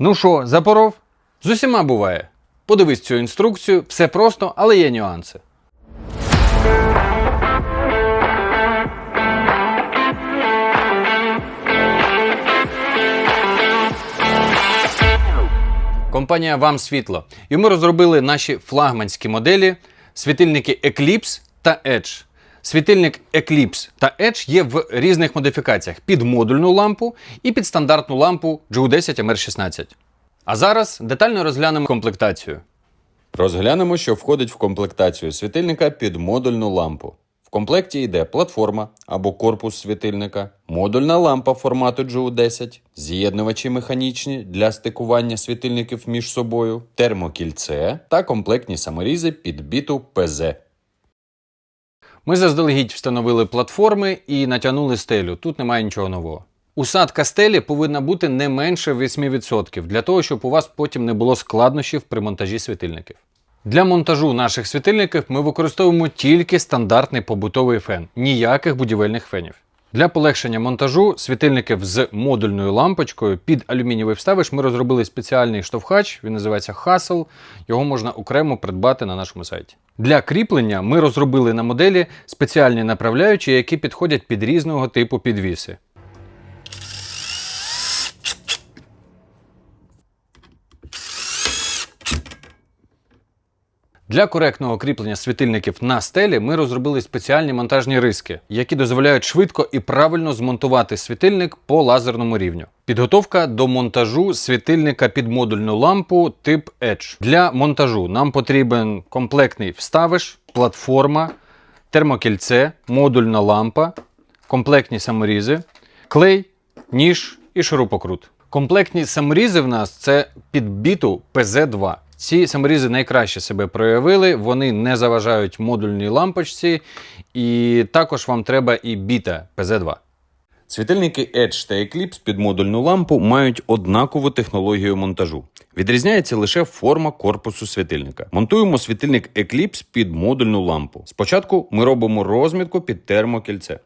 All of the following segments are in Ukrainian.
Ну що, запоров? З усіма буває. Подивись цю інструкцію, все просто, але є нюанси. Компанія Вам Світло. І ми розробили наші флагманські моделі світильники Eclipse та Edge. Світильник Eclipse та Edge є в різних модифікаціях під модульну лампу і під стандартну лампу GU10 MR16. А зараз детально розглянемо комплектацію. Розглянемо, що входить в комплектацію світильника під модульну лампу. В комплекті йде платформа або корпус світильника, модульна лампа формату GU10, з'єднувачі механічні для стикування світильників між собою, термокільце та комплектні саморізи під біту ПЗ. Ми заздалегідь встановили платформи і натягнули стелю. Тут немає нічого нового. Усадка стелі повинна бути не менше 8% для того, щоб у вас потім не було складнощів при монтажі світильників. Для монтажу наших світильників ми використовуємо тільки стандартний побутовий фен, ніяких будівельних фенів. Для полегшення монтажу світильників з модульною лампочкою під алюмінієвий вставиш ми розробили спеціальний штовхач, він називається Hustle. Його можна окремо придбати на нашому сайті. Для кріплення ми розробили на моделі спеціальні направляючі, які підходять під різного типу підвіси. Для коректного кріплення світильників на стелі ми розробили спеціальні монтажні риски, які дозволяють швидко і правильно змонтувати світильник по лазерному рівню. Підготовка до монтажу світильника під модульну лампу тип Edge. Для монтажу нам потрібен комплектний вставиш, платформа, термокільце, модульна лампа, комплектні саморізи, клей, ніж і шурупокрут. Комплектні саморізи в нас це під біту PZ2. Ці саморізи найкраще себе проявили, вони не заважають модульній лампочці, і також вам треба і біта PZ2. Світильники Edge та Eclipse під модульну лампу мають однакову технологію монтажу. Відрізняється лише форма корпусу світильника. Монтуємо світильник Eclipse під модульну лампу. Спочатку ми робимо розмітку під термокільце.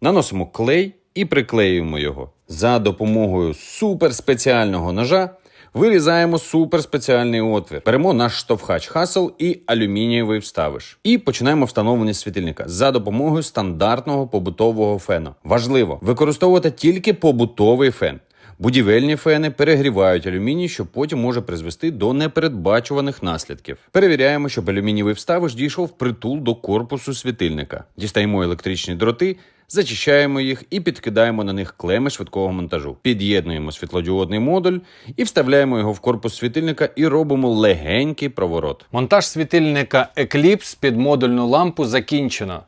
Наносимо клей і приклеюємо його. За допомогою суперспеціального ножа вирізаємо суперспеціальний отвір. Беремо наш штовхач Хасл і алюмінієвий вставиш. І починаємо встановлення світильника за допомогою стандартного побутового фена. Важливо використовувати тільки побутовий фен. Будівельні фени перегрівають алюміній, що потім може призвести до непередбачуваних наслідків. Перевіряємо, щоб алюмінієвий вставиш дійшов впритул до корпусу світильника. Дістаємо електричні дроти, зачищаємо їх і підкидаємо на них клеми швидкого монтажу. Під'єднуємо світлодіодний модуль і вставляємо його в корпус світильника і робимо легенький проворот. Монтаж світильника Eclipse під модульну лампу закінчено.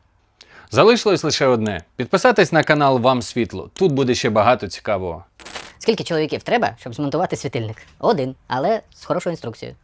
Залишилось лише одне: підписатись на канал Вам Світло. Тут буде ще багато цікавого. Скільки чоловіків треба, щоб змонтувати світильник? Один, але з хорошою інструкцією.